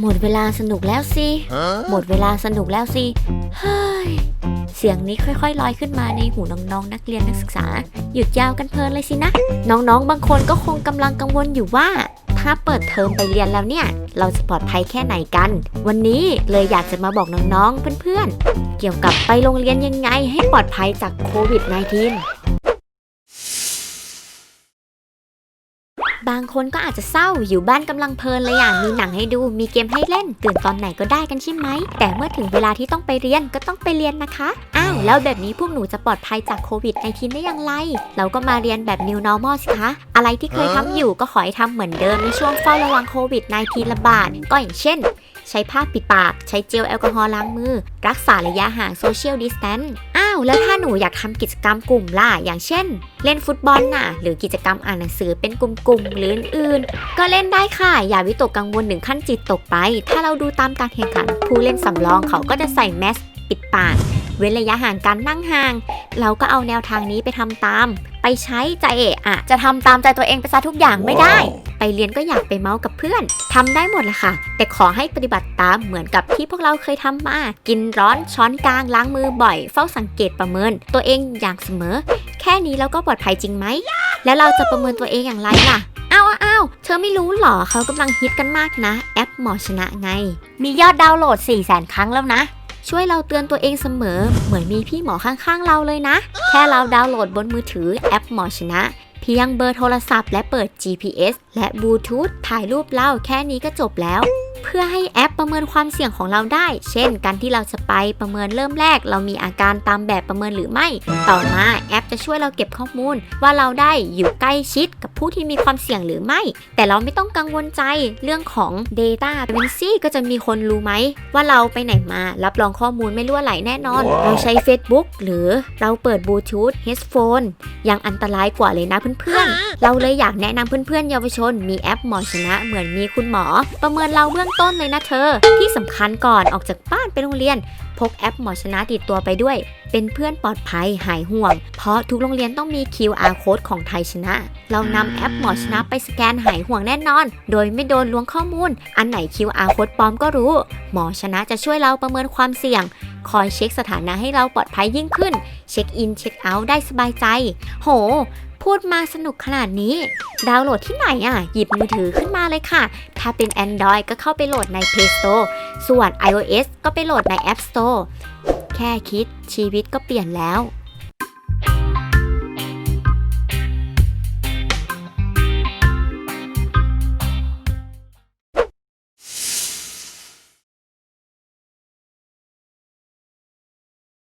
หมดเวลาสนุกแล้วสิ หมดเวลาสนุกแล้วสิเฮ้ยเสียงนี้ค่อยๆลอยขึ้นมาในหูน้องๆ นักเรียนนักศึกษา หยุดยาวกันเพลินเลยสินะ น้องๆ บางคนก็คงกำลังกังวลอยู่ว่า ถ้าเปิดเทอมไปเรียนแล้วเนี่ย เราจะปลอดภัยแค่ไหนกัน วันนี้เลยอยากจะมาบอกน้องๆ เพื่อนๆ เกี่ยวกับไปโรงเรียนยังไงให้ปลอดภัยจากโควิด -19 บางคนก็อาจจะเศร้าอยู่บ้านกำลังเพลินเลยอย่างมีหนังให้ดู มีเกมให้เล่น ตื่นตอนไหนก็ได้กันใช่ไหม แต่เมื่อถึงเวลาที่ต้องไปเรียนก็ต้องไปเรียนนะคะ อ้าว แล้วแบบนี้พวกหนูจะปลอดภัยจากโควิด -19 ได้อย่างไร เราก็มาเรียนแบบ New Normal สิคะ อะไรที่เคยทำอยู่ก็ขอให้ทำเหมือนเดิมในช่วงเฝ้าระวังโควิด -19 ระบาด ก็อย่างเช่น ใช้ผ้าปิดปาก ใช้เจลแอลกอฮอล์ล้างมือ รักษาระยะห่างโซเชียลดิสแตนอ้าว แล้วถ้าหนูอยากทำกิจกรรมกลุ่มล่ะ อย่างเช่น เล่นฟุตบอลน่ะ หรือกิจกรรมอ่านหนังสือเป็นกลุ่มๆหรืออื่นๆ ก็เล่นได้ค่ะ อย่าวิตกกังวลถึงขั้นจิตตกไป ถ้าเราดูตามการแข่งขัน ผู้เล่นสำรองเขาก็จะใส่แมสปิดปาก เว้นระยะห่างการนั่งห่าง เราก็เอาแนวทางนี้ไปทำตาม ไปใช้ใจเอะอะจะทำตามใจตัวเองไปซะทุกอย่างไม่ได้ ไปเรียนก็อยากไปเมาส์กับเพื่อนทำได้หมดแหละค่ะ แต่ขอให้ปฏิบัติตามเหมือนกับที่พวกเราเคยทำมา กินร้อนช้อนกลางล้างมือบ่อย เฝ้าสังเกตประเมิน ตัวเองอย่างเสมอ แค่นี้แล้วก็ปลอดภัยจริงไหม แล้วเราจะประเมินตัวเองอย่างไรล่ะอ้าวอ้าวเธอไม่รู้หรอเขากำลังฮิตกันมากนะ แอปหมอชนะไง มียอดดาวน์โหลด 4 0 0 0 0 0ครั้งแล้วนะช่วยเราเตือนตัวเองเสมอ เหมือนมีพี่หมอข้างๆเราเลยนะ แค่เราดาวน์โหลดบนมือถือแอปหมอชนะ พียงเบอร์โทรศัพท์และเปิด GPS และบลูทูธถ่ายรูปเราแค่นี้ก็จบแล้ว เพื่อให้แอปประเมินความเสี่ยงของเราได้ เช่น การที่เราจะไปประเมินเริ่มแรก เรามีอาการตามแบบประเมินหรือไม่ ต่อมาแอปจะช่วยเราเก็บข้อมูล ว่าเราได้อยู่ใกล้ชิดกับ ผู้ที่มีความเสี่ยงหรือไม่ แต่เราไม่ต้องกังวลใจเรื่องของ Data Privacy ก็จะมีคนรู้ไหม ว่าเราไปไหนมารับรองข้อมูลไม่รั่วไหลแน่นอนเราใช้ Facebook หรือเราเปิดบลูทูธ headphone ยังอันตรายกว่าเลยนะเพื่อนๆ เราเลยอยากแนะนำเพื่อนๆเยาวชน มีแอปหมอชนะเหมือนมีคุณหมอ ประเมินเราเบื้องต้นเลยนะเธอ ที่สำคัญก่อนออกจากบ้านไปโรงเรียน พกแอปหมอชนะติดตัวไปด้วย เป็นเพื่อนปลอดภัยหายห่วง เพราะทุกโรงเรียนต้องมี QR code ของไทยชนะ เรานำแอปหมอชนะไปสแกนหายห่วงแน่นอน โดยไม่โดนล้วงข้อมูล อันไหน QR code ปลอมก็รู้ หมอชนะจะช่วยเราประเมินความเสี่ยง คอยเช็คสถานะให้เราปลอดภัยยิ่งขึ้น เช็คอินเช็คเอาท์ได้สบายใจ โห พูดมาสนุกขนาดนี้ ดาวน์โหลดที่ไหนอะ หยิบมือถือขึ้นมาเลยค่ะ ถ้าเป็น Android ก็เข้าไปโหลดใน Play Store ส่วน iOS ก็ไปโหลดใน App Store แค่คิดชีวิตก็เปลี่ยนแล้ว